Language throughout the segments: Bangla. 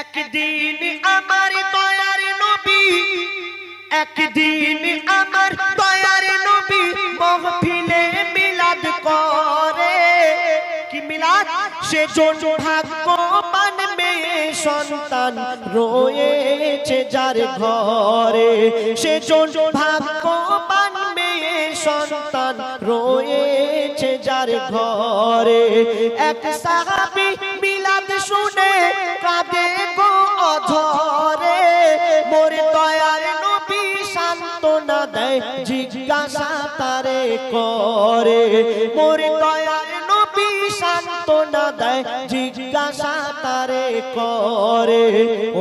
একদিন আমার দয়ার নবী, একদিন আমার দয়ার নবী মহফিলে মিলাদ করে। কি মিলাদ? সে ভাগ্যবান মেয়ে সন্তান রয়েছে যার ঘরে। সে ভাগ্যবান মেয়ে সন্তান রয়েছে যার ঘরে। এক সাহাবি তারে করে। মোর দয়ার নবী সান্ত্বনা দেয়, জিজ্ঞাসা তারে করে।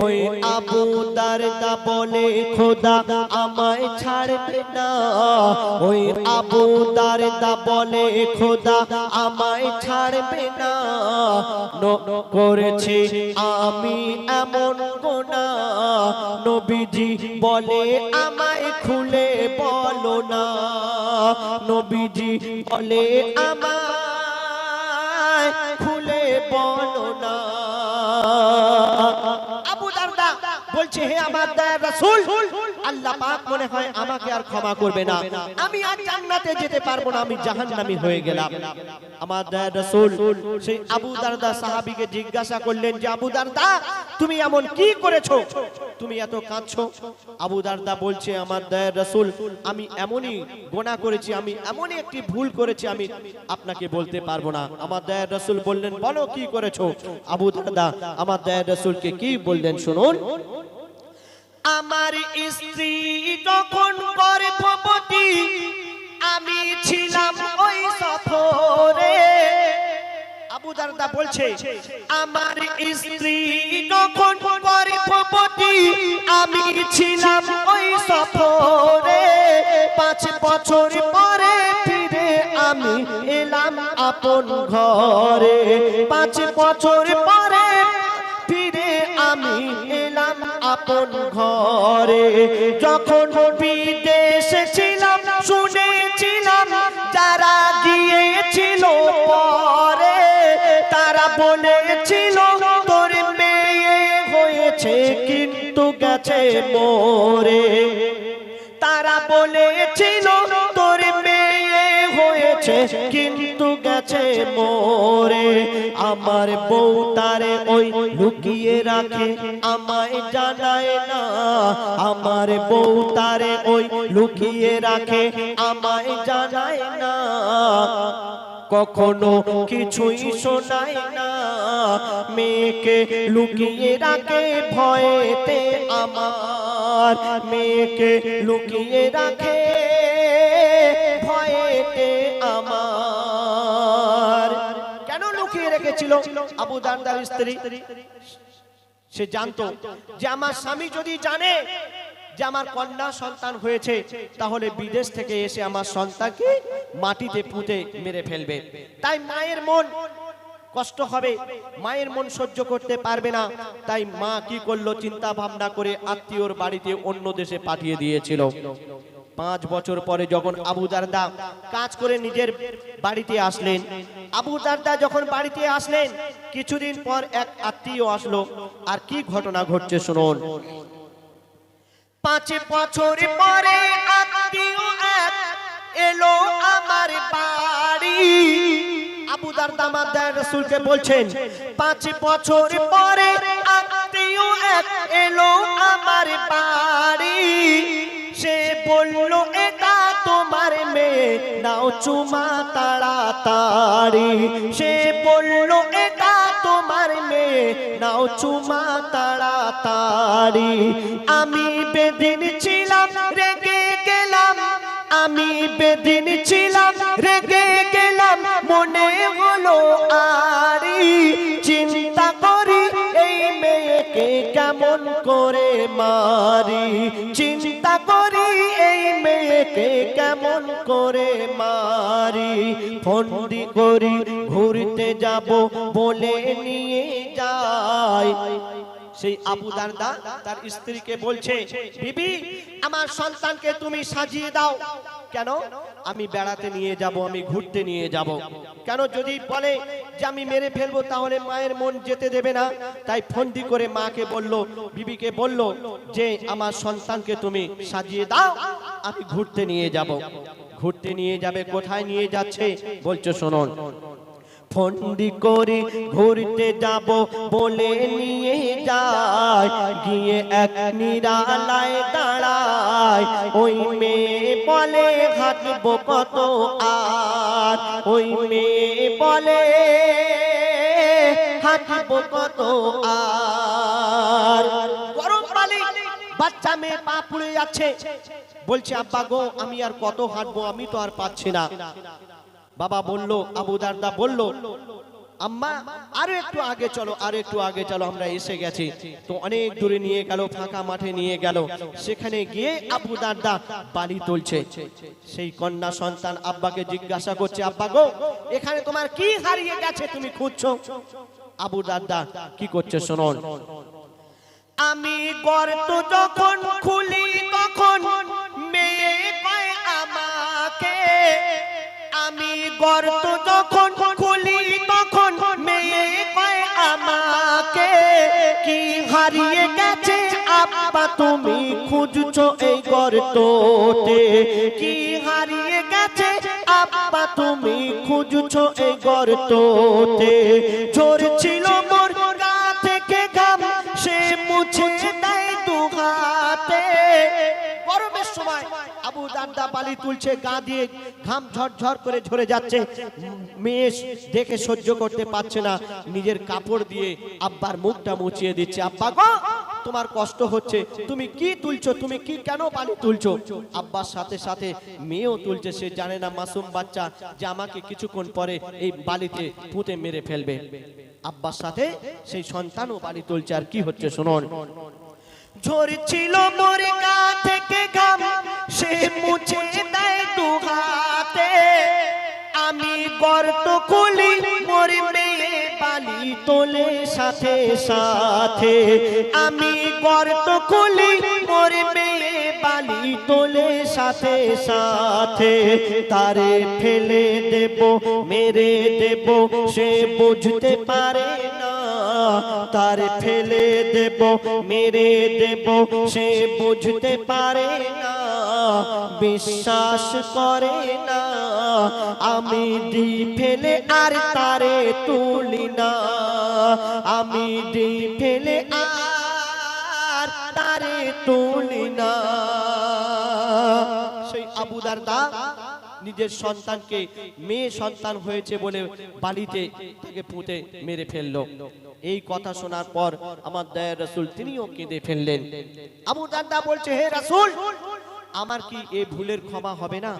ওই আবু দারদা বলে, খোদা আমায় ছাড়বে না। ওই আবু দারদা বলে, খোদা আমায় ছাড়বে না। করেছি, আমি এমন গোনা নবীজি বলে, আমায় খুলে নবীজি বলে আমায় খুলে বলো না আবু দারদা বলছে, হে আমার দয়ার রাসূল, আল্লাহ পাক মনে হয় আমাকে আর ক্ষমা করবে না। আমি আর জান্নাতে যেতে পারব না, আমি জাহান্নামী হয়ে গেলাম। আমার দয়ার রাসূল, সেই আবু দারদা সাহাবীকে জিজ্ঞাসা করলেন যে, আবু দারদা তুমি এমন কি করেছ? তুমি এত কাঁদছো? আবু দারদা বলছে, আমার দয়ার রাসূল, আমি এমনই গোনা করেছি, আমি এমনই একটি ভুল করেছি, আমি আপনাকে বলতে পারব না। আমার দয়ার রাসূল বললেন, বলো কি করেছ? আবু দারদা, আমার দয়ার রাসূলকে কি বললেন, শুনুন। আমার স্ত্রী যখন গর্ভবতী, আমি ছিলাম ওই সফরে। আবু দারদা বলছে আমার স্ত্রী যখন গর্ভবতী আমি ছিলাম ওই সফরে। পাঁচ বছর পরে ফিরে আমি এলাম আপন ঘরে। পাঁচ বছর পরে ফিরে আমি এলাম আপন ঘরে। যখন বিদেশে ছিলাম শুনেছিলাম যারা গিয়েছিল পরে। বলেছিল তোর মেয়ে হয়েছে কিন্তু গেছে মোরে। তারা বলেছিল, তোর মেয়ে হয়েছে কিন্তু গেছে মোরে। আমার বউ তারে ওই লুকিয়ে রাখে, আমায় জানায় না। আমার বউ তারে ওই লুকিয়ে রাখে, আমায় জানায় না। কখনো কিছুই শোনায় না। মেয়েকে লুকিয়ে রাখে ভয়েতে আমার। মেয়েকে লুকিয়ে রাখে ভয়েতে আমার। কেন লুকিয়ে রেখেছিল? আবু দারদার স্ত্রী। সে জানতো যে আমার স্বামী যদি জানে যে আমার কন্যা সন্তান হয়েছে, তাহলে বিদেশ থেকে এসে আমার সন্তানকে মাটিতে পুঁতে মেরে ফেলবে। তাই মায়ের মন কষ্ট হবে, মায়ের মন সহ্য করতে পারবে না। তাই মা কি করল চিন্তা ভাবনা করে আত্মীয়র বাড়িতে অন্য দেশে পাঠিয়ে দিয়েছিল। পাঁচ বছর পরে যখন আবু দারদা কাজ করে নিজের বাড়িতে আসলেন, আবু দারদা যখন বাড়িতে আসলেন, কিছুদিন পর এক আত্মীয় আসলো। আর কি ঘটনা ঘটছে শুনুন। পাঁচ বছর পরে আত্মীয় এক এলো আমার বাড়ি। আবু দারদা মাদার রসুলকে বলছেন, পাঁচ বছর পরে আত্মীয় এক এলো আমার বাড়ি। সে বলল, এটা তোমার মেয়ে, নাও চুমা তাড়াতাড়ি। সে বলল নাও চুমা তাড়াতাড়ি। আমি বেদিন ছিলাম, রেগে গেলাম। আমি বেদিন ছিলাম, রেগে গেলাম। মনে হলো আরি, চিন্তা করি এই মেয়েকে কেমন করে মারি। চিন্তা করি মেয়েকে কেমন করে মারি? ফন্দি করি ঘুরতে যাব বলে নিয়ে যাই। সেই আবু দারদা তার স্ত্রীকে বলছে বিবি আমার সন্তানকে তুমি সাজিয়ে দাও। কেন? আমি বেড়াতে নিয়ে যাব আমি ঘুরতে নিয়ে যাব। কেন? যদি বলে যে আমি মেরে ফেলব তাহলে মায়ের মন যেতে দেবে না। তাই ফন্দি করে মাকে বলল বিবিকে বলল যে আমার সন্তানকে তুমি সাজিয়ে দাও আমি ঘুরতে নিয়ে যাব। ঘুরতে নিয়ে যাবে কোথায় নিয়ে যাচ্ছে? বলছো শুনুন ফন্দি করে ঘুরতে যাব বলে নিয়ে যায়। গিয়ে এক নিরালায় দাঁড়ায়। ওই মেয়ে বলে, হাঁটব কত আর? ওই মেয়ে বলে, হাঁটব কত আর? গরম বাচ্চা মেয়ে পা পুড়ে যাচ্ছে। বলছে, আব্বা গো, আমি আর কত হাঁটবো, আমি তো আর পাচ্ছি না। বাবা বলল, আবু দারদা বলল, আম্মা, আরও একটু আগে চলো, আরও একটু আগে চলো, আমরা এসে গেছি। তো অনেক দূরে নিয়ে গেল, ফাঁকা মাঠে নিয়ে গেল। সেখানে গিয়ে আবু দারদা বালি তুলছে। সেই কন্যা সন্তান আব্বাকে জিজ্ঞাসা করছে, আব্বা গো, এখানে তোমার কি হারিয়ে গেছে তুমি খুঁজছো? আবু দারদা, কি করছে শুনুন আমি গর্ত যখন খুলি, তখন মেয়ে গর্ত যখন খুলি, তখন আমাকে কি হারিয়ে গেছে? আপা তুমি খুঁজছো এই গর্ততে। কি হারিয়ে গেছে? আপা তুমি খুঁজছো এই গর্ততে। ঝোর আবু বালি তুলছে, গা দিয়ে ঘাম ঝরঝর করে ঝরে যাচ্ছে। মেয়ে দেখে সহ্য করতে পারছে না। নিজের কাপড় দিয়ে আব্বার মুখটা মুছিয়ে দিচ্ছে। আব্বা গো, তোমার কষ্ট হচ্ছে। তুমি কি তুলছো? তুমি কি কেন বালি তুলছো? আব্বার সাথে সাথে মেয়েও তুলছে, সে জানে না মাসুম বাচ্চা যে আমাকে কিছুক্ষণ পরে এই বালিতে পুঁতে মেরে ফেলবে। আব্বার সাথে সেই সন্তানও বালি তুলছে। আর কি হচ্ছে, শুনুন। ঝরছিল মোর গা থেকে ঘাম। সে মুছে দেয় দু হাতে। আমি গর্ত খুলি, মোর মেয়ে বালি তোলে সাথে সাথে। আমি গর্ত খুলি, মোর বালি তোলে সাথে সাথে। তারে ফেলে দেব, মেরে দেব, সে বুঝতে পারে না। তার ফেলে দেব, মেরে দেব, সে বুঝতে পারে না, বিশ্বাস করে না। আমি দি ফেলে আর তারে তুলি না। আমি দি ফেলে আর তারে তুলি না। সেই আবু দারদা নিজের সন্তানকে মেয়ে সন্তান হয়েছে বলে বাড়িতে তাকে পুঁতে মেরে ফেলল। এই কথা শোনার পর আমার দয়া রসুল তিনিও কেঁদে ফেললেন। আবু বলছে, হে রাসুল, আমার কি এ ভুলের ক্ষমা হবে না?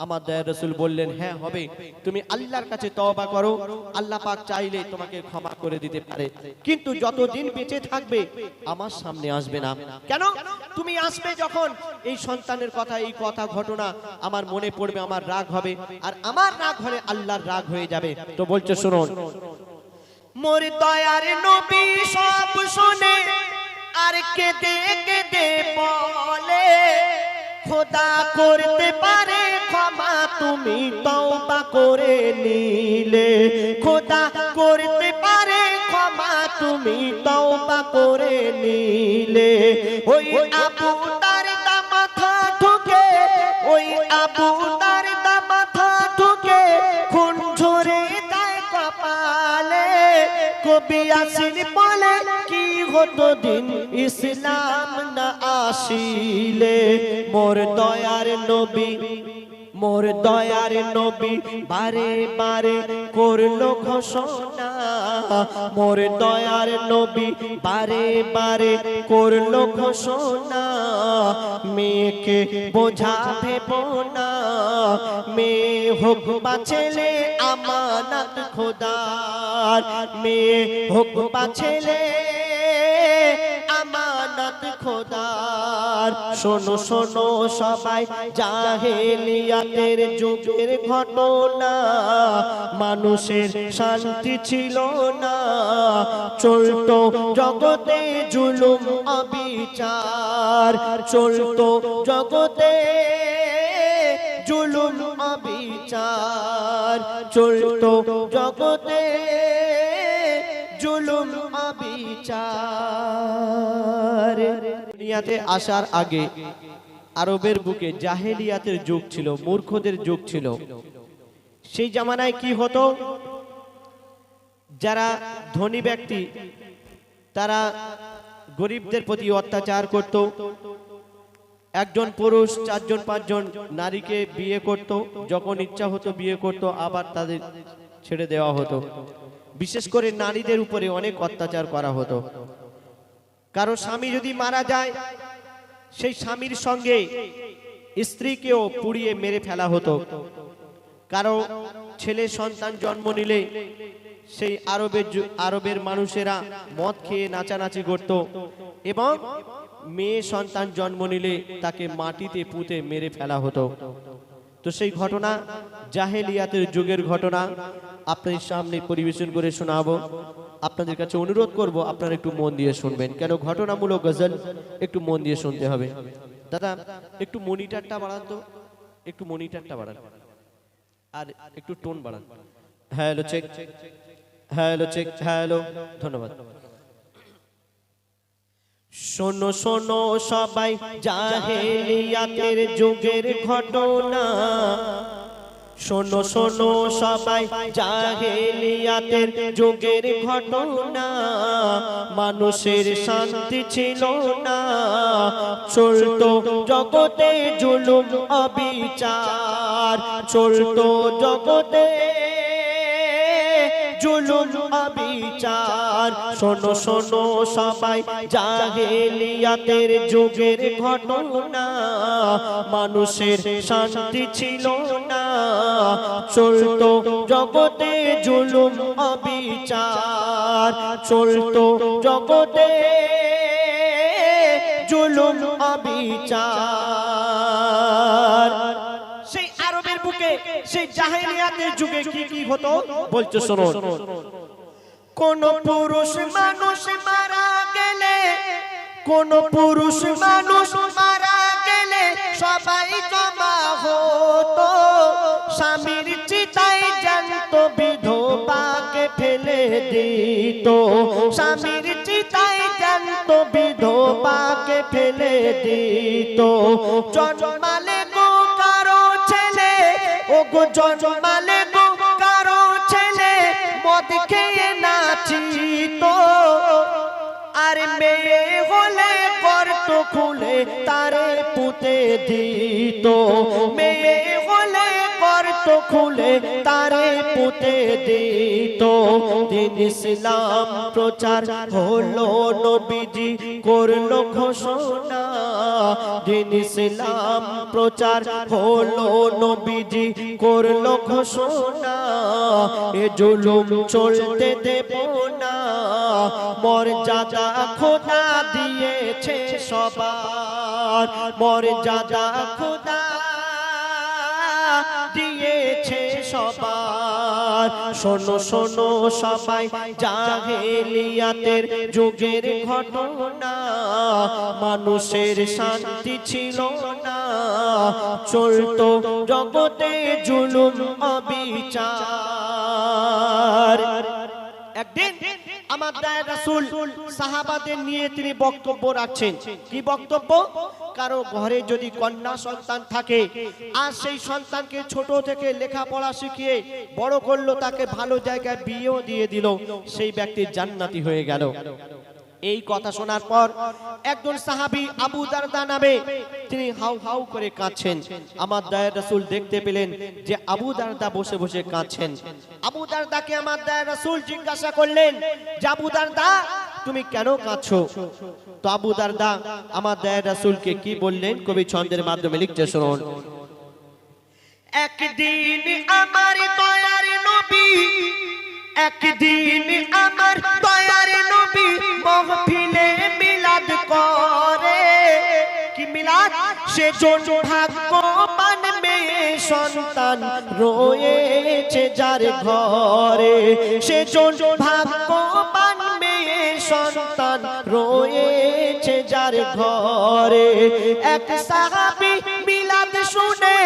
আমার দয়া রসুল বললেন হ্যাঁ হবে। তুমি আল্লাহর কাছে তওবা করো। আল্লাহ পাক চাইলে তোমাকে ক্ষমা করে দিতে পারে। কিন্তু যতদিন বেঁচে থাকবে, আমার সামনে আসবে না। কেন? তুমি আসবে যখন এই সন্তানের কথা, এই কথা, ঘটনা আমার মনে পড়বে, আমার রাগ হবে। আর আমার রাগ হলে আল্লাহর রাগ হয়ে যাবে। তো বলছো, শুনুন। মোর দয়ার নবী সব শুনে আর কেঁদে বলে খোদা করতে পারে, ক্ষমা তুমি তওবা করে নিলে। খোদা করতে পারে, ক্ষমা তুমি তওবা করে নিলে। ওই আবু তার মাথা ঠুকে, ওই আবু কবি আসিন বলে, কি হতো দিন ইসলাম না আসিলে? মোর দয়ার নবী, মোর দয়ার নবী বারে বারে করল ঘোষণা। মোর দয়ার নবী বারে বারে ঘোষণা। মেয়েকে বোঝা ভেব না মেয়ে হোক বা ছেলে আমানত খোদার। মেয়ে হোক বা ছেলে খোদার। শোনো শোনো সবাই, জাহেলিয়াতের যুগের ঘটনা। মানুষের শান্তি ছিল না। চলতো জগতে জুলুম, অবিচার। চলতো জগতে জুলুম, অবিচার। চলতো জগতে জুলুম অবিচার দুনিয়াতে আসার আগে আরবের বুকে জাহেলিয়াতের যুগ ছিল, মূর্খদের যুগ ছিল। সেই জামানায় কি হতো? যারা ধনী ব্যক্তি, তারা গরিবদের প্রতি অত্যাচার করত। একজন পুরুষ, চারজন, পাঁচজন নারীকে বিয়ে করত, যখন ইচ্ছা হতো বিয়ে করত, আবার তাদের ছেড়ে দেওয়া হতো। বিশেষ করে নারীদের উপরে অনেক অত্যাচার করা হতো। কারও স্বামী যদি মারা যায়, সেই স্বামীর সঙ্গে স্ত্রীকেও পুড়িয়ে মেরে ফেলা হতো। কারও ছেলে সন্তান জন্ম নিলে সেই আরবের আরবের মানুষেরা মদ খেয়ে নাচানাচি করত এবং মেয়ে সন্তান জন্ম নিলে তাকে মাটিতে পুঁতে মেরে ফেলা হতো। তো সেই ঘটনা, জাহেলিয়াতের যুগের ঘটনা আপনাদের সামনে পরিবেশন করে শোনাবো। আপনাদের কাছে অনুরোধ করব, আপনারা একটু মন দিয়ে শুনবেন। কেন ঘটনামূলক গজল একটু মন দিয়ে শুনতে হবে। দাদা, একটু মনিটারটা বাড়ান তো। একটু মনিটারটা বাড়ান। আর একটু টোন বাড়ান। Hello, check. Hello check. Hello, ধন্যবাদ। শোনো শোনো, সবাই, জাহেলিয়াতের যুগের ঘটনা। শোনো শোনো, সবাই, জাহেলিয়াতের যুগের ঘটনা। মানুষের শান্তি ছিল না। চলতো জগতে জুলুম, অবিচার। চলতো জগতে জুলুম অবিচার শোনো শোনো, সবাই, জাহেলিয়াতের যুগের ঘটনা। মানুষের শান্তি ছিল না। চলতো জগতে জুলুম, অবিচার। চলতো জগতে জুলুম, অবিচার। সেই আরবের বুকে, সেই জাহেলিয়াতের যুগে কি কি হতো? বলছো, শোনো। কোন পুরুষ মানুষ মারা গেলে, কোন পুরুষ মানুষ মারা গেলে সবাই জমা হতো। স্বামীর চিতায় জানত, বিধবাকে ফেলে দিত। স্বামীর চিতায় জানত, বিধবাকে ফেলে দিত। জন্মালে গো কারও ছেলে ও গো জন্মালে খুলে তারে পুঁতে দিত। মেয়ে হলে গর্ত খুলে তারে পুঁতে দিত। দিন ইসলাম প্রচার হলো নবীজি করল ঘোষণা। দিন ইসলাম প্রচার হলো নবীজি করল ঘোষণা। এ জুলুম চলতে দেব না। মর্যাদা খোদা সবার মর্যাদা খোদা দিয়েছে সবার। শোনো শোনো সবাই, জাহেলিয়াতের যুগের ঘটনা, মানুষের শান্তি ছিল না। চলতো জগতে জুলুম, অবিচার। একদিন আমার দায় রাসুল সাহাবাদের নিয়ে তিনি বক্তব্য রাখছেন। কি বক্তব্য? কারও ঘরে যদি কন্যা সন্তান থাকে আর সেই সন্তানকে ছোট থেকে লেখাপড়া শিখিয়ে বড় করল তাকে ভালো জায়গায় বিয়েও দিয়ে দিল সেই ব্যক্তি জান্নাতি হয়ে গেল। এই কথা শোনার পর একজন সাহাবী আবু দারদা নামে তিনি হাউ হাউ করে কাঁদছেন। আমার দয়ার রাসূল দেখতে পেলেন যে আবু দারদা বসে বসে কাঁদছেন। আবু দারদাকে আমার দয়ার রাসূল জিজ্ঞাসা করলেন, যে আবু দারদা, তুমি কেন কাঁদছো? তো আবু দারদা আমার দয়ার রাসূলকে কি বললেন? কবি ছন্দের মাধ্যমে লিখতে শুনুন। একদিন আমার দয়ার নবী একদিন আমার দয়ার নবী মহফিলে মিলাদ করে। কি মিলাদ? সে জন ভাগ্যবান মেয়ে সন্তান রয়েছে যার ঘরে। সে জন ভাগ্যবান মেয়ে সন্তান রয়েছে যার ঘরে। এক সাহাবী মিলাদ শুনে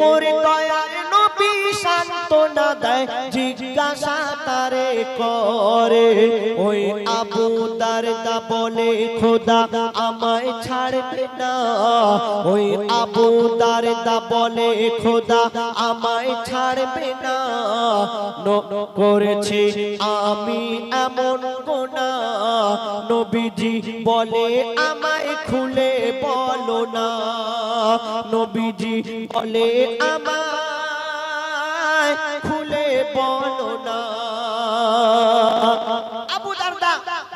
করে মোর সান্ত্বনা দেয়, জিজ্ঞাসা তারে করে, ওই আবু দারদা বলে, খোদা আমায় ছাড়বে না। ওই আবু দারদা বলে, খোদা আমায় ছাড়বে না। করেছি, আমি এমন গোনা। নবীজি বলে, আমায় খুলে বলো না। নবীজি বলে, আমায় খুলে বলো না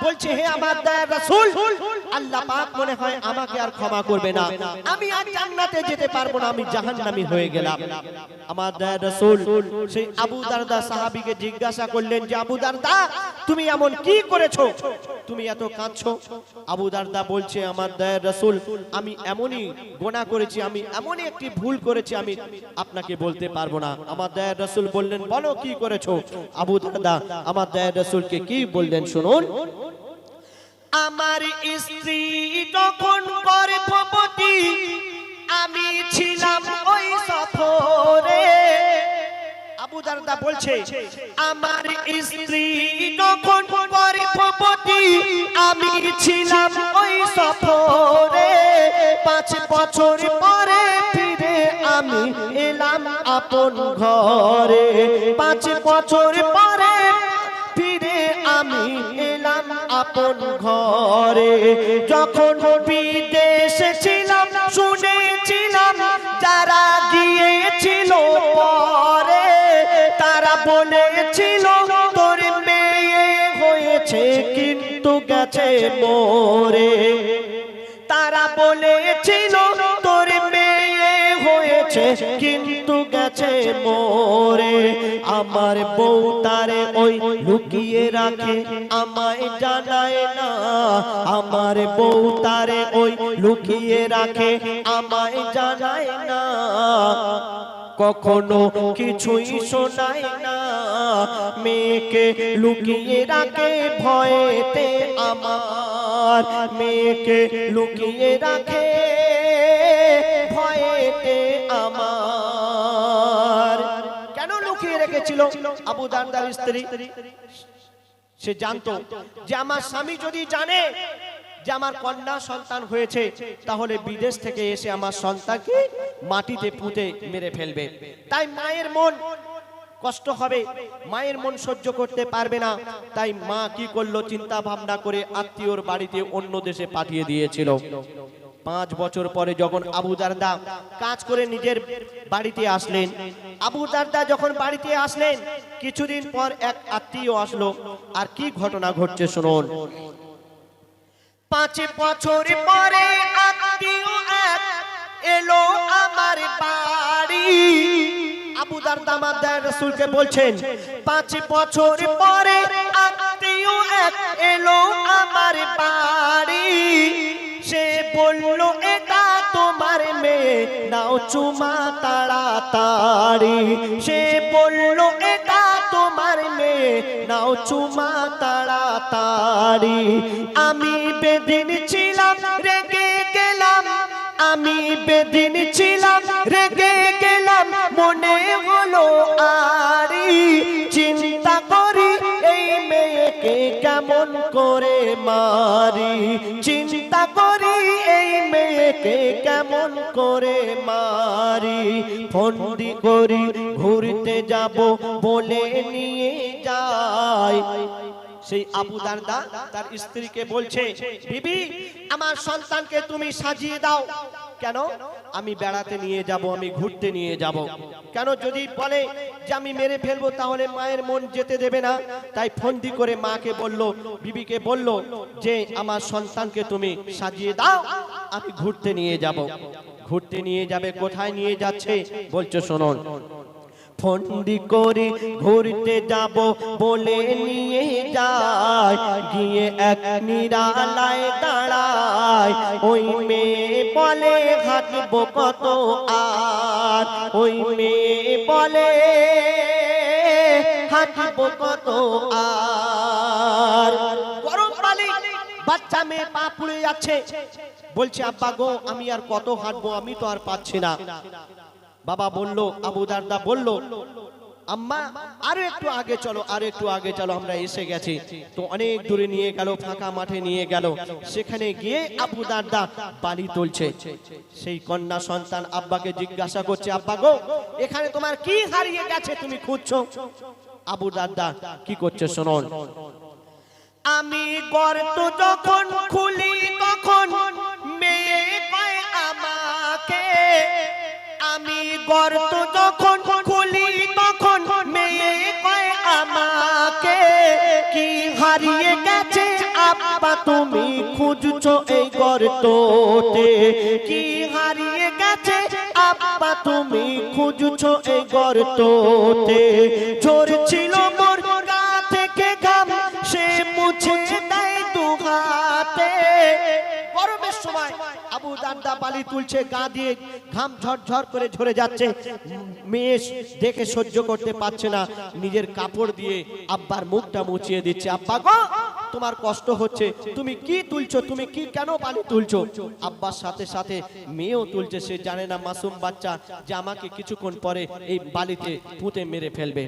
বলছে, হে আমার দয়ার রাসূল, আল্লাহ পাক মনে হয় আমাকে আর ক্ষমা করবে না। আমি আর জান্নাতে যেতে পারব না, আমি জাহান্নামী হয়ে গেলাম। আমার দয়ার রাসূল, সেই আবু দারদা সাহাবীকে জিজ্ঞাসা করলেন যে, আবু দারদা, তুমি এমন কি করেছ? তুমি এত কাঁদছো? আবু দারদা বলছে, আমার দয়ার রাসূল, আমি এমনই গোনা করেছি, আমি এমনই একটি ভুল করেছি, আমি আপনাকে বলতে পারব না। আমার দয়ার রাসূল বললেন, বলো কি করেছ? আবু দারদা, আমার দয়ার রাসূলকে কি বললেন, শুনুন। আমার স্ত্রী যখন গর্ভবতী, আমি ছিলাম ওই সফরে। আবু দারদা বলছে, আমার স্ত্রী যখন গর্ভবতী, আমি ছিলাম ওই সফরে। পাঁচ বছর পরে ফিরে আমি এলাম আপন ঘরে। পাঁচ বছর পরে আপন ঘরে। যখন বিদেশে ছিলাম, শুনেছিলাম, যারা গিয়েছিল পরে, তারা বলেছিল, তোর মেয়ে হয়েছে, কিন্তু গেছে মোরে। তারা বলেছিল, তোর মেয়ে হয়েছে, কিন্তু গেছে মোরে। আমার বউ তারে ওই লুকিয়ে রাখে, আমায় জানায় না। আমার বউ তারে ওই লুকিয়ে রাখে, আমায় জানায় না। কখনো কিছুই শোনায় না। মেয়েকে লুকিয়ে রাখে ভয়েতে আমার। মেয়েকে লুকিয়ে রাখে লুকিয়ে রেখেছিল আবু দারদার স্ত্রী। সে জানতো যে আমার স্বামী যদি জানে যে আমার কন্যা সন্তান হয়েছে, তাহলে বিদেশ থেকে এসে আমার সন্তানকে মাটিতে পুঁতে মেরে ফেলবে। তাই মায়ের মন কষ্ট হবে, মায়ের মন সহ্য করতে পারবে না। তাই মা কি করল? চিন্তা ভাবনা করে আত্মীয়র বাড়িতে অন্য দেশে পাঠিয়ে দিয়েছিল। পাঁচ বছর পরে যখন আবু দারদা কাজ করে নিজের বাড়িতে আসলেন, আবু দারদা যখন বাড়িতে আসলেন, কিছুদিন পর এক আত্মীয় আসলো। আর কি ঘটনা ঘটছে শুনুন। পাঁচ বছর পরে এলো আমার বাড়ি। আবু দারদা মাদার রসুলকে বলছেন, পাঁচ বছর পরে আত্মীয় এক এলো আমার বাড়ি। সে বলল, এটা তোমার মেয়ে, নাও চুমা তাড়াতাড়ি। সে বলল, এটা তোমার মেয়ে, নাও চুমা তাড়াতাড়ি। আমি বেদিন ছিলাম, রেগে গেলাম। আমি বেদিন ছিলাম, রেগে গেলাম। মনে হলো, আরি, চিন্তা করি, এই মেয়েকে কেমন করে মারি? করি এই মেয়েকে কেমন করে মারি? ফন্দি করি, ঘুরতে যাব বলে নিয়ে যাই। সেই আবু দারদা তার স্ত্রীকে বলছে, বিবি, আমার সন্তানকে তুমি সাজিয়ে দাও। কেন? আমি বেড়াতে নিয়ে যাব, আমি ঘুরতে নিয়ে যাব। কেন? যদি বলে যে আমি মেরে ফেলব, তাহলে মায়ের মন যেতে দেবে না। তাই ফন্দি করে মাকে বলল, বিবিকে বলল যে, আমার সন্তানকে তুমি সাজিয়ে দাও, আমি ঘুরতে নিয়ে যাব। ঘুরতে নিয়ে যাবে, কোথায় নিয়ে যাচ্ছে? বলছো, শুনুন ফন্দি করে ঘুরতে যাব বলে নিয়ে যায়। গিয়ে এক নিরালায় দাঁড়ায়। ওই মেয়ে বলে হাঁটবো কত আর? ওই মেয়ে বলে হাঁটবো কত আর? বাচ্চা মেয়ে পা পুড়ে যাচ্ছে। বলছে, আব্বা গো, আমি আর কত হাঁটবো আমি তো আর পাচ্ছি না। বাবা বলল, আবু দারদা বলল, আম্মা, আরও একটু আগে চলো, আরও একটু আগে চলো, আমরা এসে গেছি। তো অনেক দূরে নিয়ে গেল, ফাঁকা মাঠে নিয়ে গেল। সেখানে গিয়ে আবু দারদা বালি তুলছে। সেই কন্যা সন্তান আব্বাকে জিজ্ঞাসা করছে, আব্বা গো, এখানে তোমার কি হারিয়ে গেছে তুমি খুঁজছো? আবু দারদা, কি করছে শুনুন? আমি গর্ত যখন খুলি, তখন মেয়ে আমাকে। আমি গর্ত যখন খুলি, তখন মেয়ে কয় আমাকে, কি হারিয়ে গেছে আপা তুমি খুঁজছো এই গর্ততে? কি হারিয়ে গেছে আপা তুমি খুঁজছো এই গর্ততে? ঝরছিল আবু বালি তুলছে, গা দিয়ে ঘাম ঝরঝর করে ঝরে যাচ্ছে। মেয়ে দেখে সহ্য করতে পারছে না, নিজের কাপড় দিয়ে আব্বার মুখটা মুছিয়ে দিচ্ছে। আব্বা গো, তোমার কষ্ট হচ্ছে, তুমি কি তুলছো, তুমি কি কেন বালি তুলছো? আব্বার সাথে সাথে মেয়েও তুলছে, সে জানে না মাসুম বাচ্চা যে আমাকে কিছুক্ষণ পরে এই বালিতে পুঁতে মেরে ফেলবে।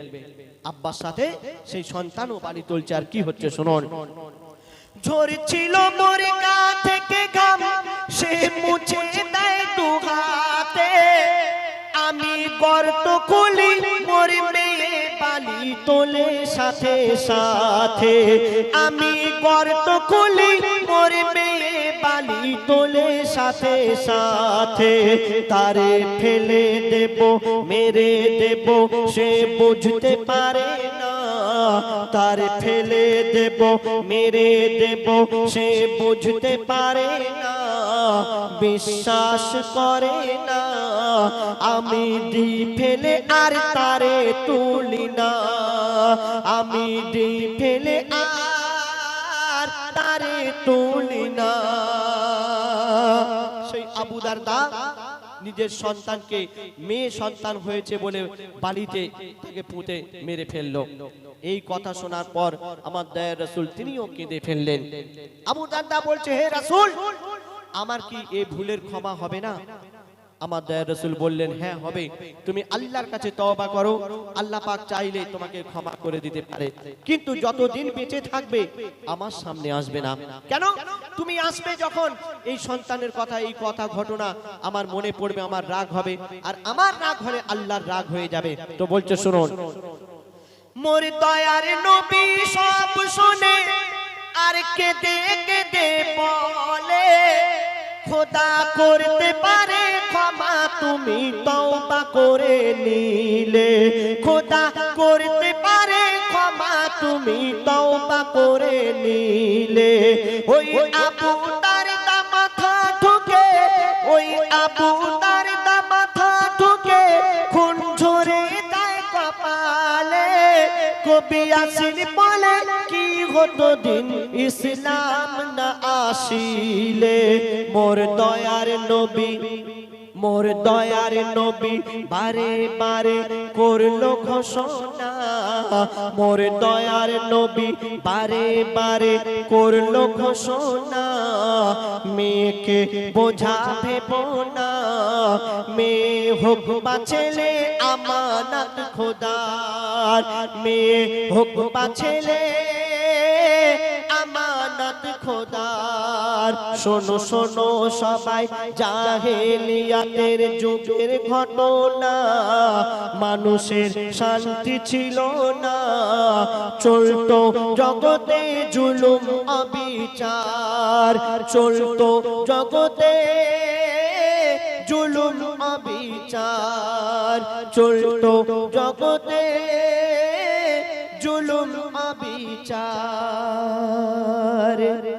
আব্বার সাথে সেই সন্তানও বালি তুলছে, আর কি হচ্ছে শুনুন। ঝরছিল মোর গা থেকে ঘাম সে মুছে দেয় দুহাতে আমি গর্ত খুলি, মোর মেয়ে বালি তোলে সাথে সাথে। আমি গর্ত খুলি, মোর মেয়ে বালি তোলে সাথে সাথে। তারে ফেলে দেব, মেরে দেব, সে বুঝতে পারে তার ফেলে দেব, মেরে দেব, সে বুঝতে পারে না। বিশ্বাস করে না। আমি দি ফেলে আর তারে তুলি না। আমি দি ফেলে আর তারে তুলি না। সেই আবু দারদা নিজের সন্তানকে, মেয়ে সন্তান হয়েছে বলে বালিতে তাকে পুঁতে মেরে ফেলল। এই কথা শোনার পর আমার দয়ার রসুল তিনিও কেঁদে ফেললেন। আবু দাদা বলছে, হে রসুল আমার কি এই ভুলের ক্ষমা হবে না? আমার দয়ার রসুল বললেন হ্যাঁ হবে। তুমি আল্লাহর কাছে তওবা করো। আল্লাহ পাক চাইলে তোমাকে ক্ষমা করে দিতে পারে। কিন্তু যতদিন বেঁচে থাকবে, আমার সামনে আসবে না। কেন? তুমি আসবে যখন এই সন্তানের কথা, এই কথা ঘটনা আমার মনে পড়বে, আমার রাগ হবে। আর আমার রাগ হলে আল্লাহর রাগ হয়ে যাবে। তো বলছে, শুনুন। মোর দয়ার নবী সব শুনে, আর কেঁদে কেঁদে বলে খোদা করতে পারে, ক্ষমা তুমি তওবা করে নিলে। খোদা করতে পারে, ক্ষমা তুমি তওবা করে নিলে। ওই আবু তার মাথা ঠুকে, ওই আবু তার কবি আসিল বলে, কি হতো দিন ইসলাম না আসিলে? মোর দয়ার নবী, মোর দয়ার নবী বারে বারে করল ঘোষণা। মোর দয়ার নবী বারে বারে করল ঘোষণা। মেয়েকে বোঝা ভেব না মেয়ে হোক বা ছেলে, আমানত খোদার। মেয়ে হোক বা ছেলে আমানত খোদার। শোনো শোনো, সবাই, জাহেলিয়াতের যুগের ঘটনা। মানুষের শান্তি ছিল না। চলতো জগতে জুলুম, অবিচার। চলতো জগতে জুলুম, অবিচার। চলতো জগতে জুলুম অবিচার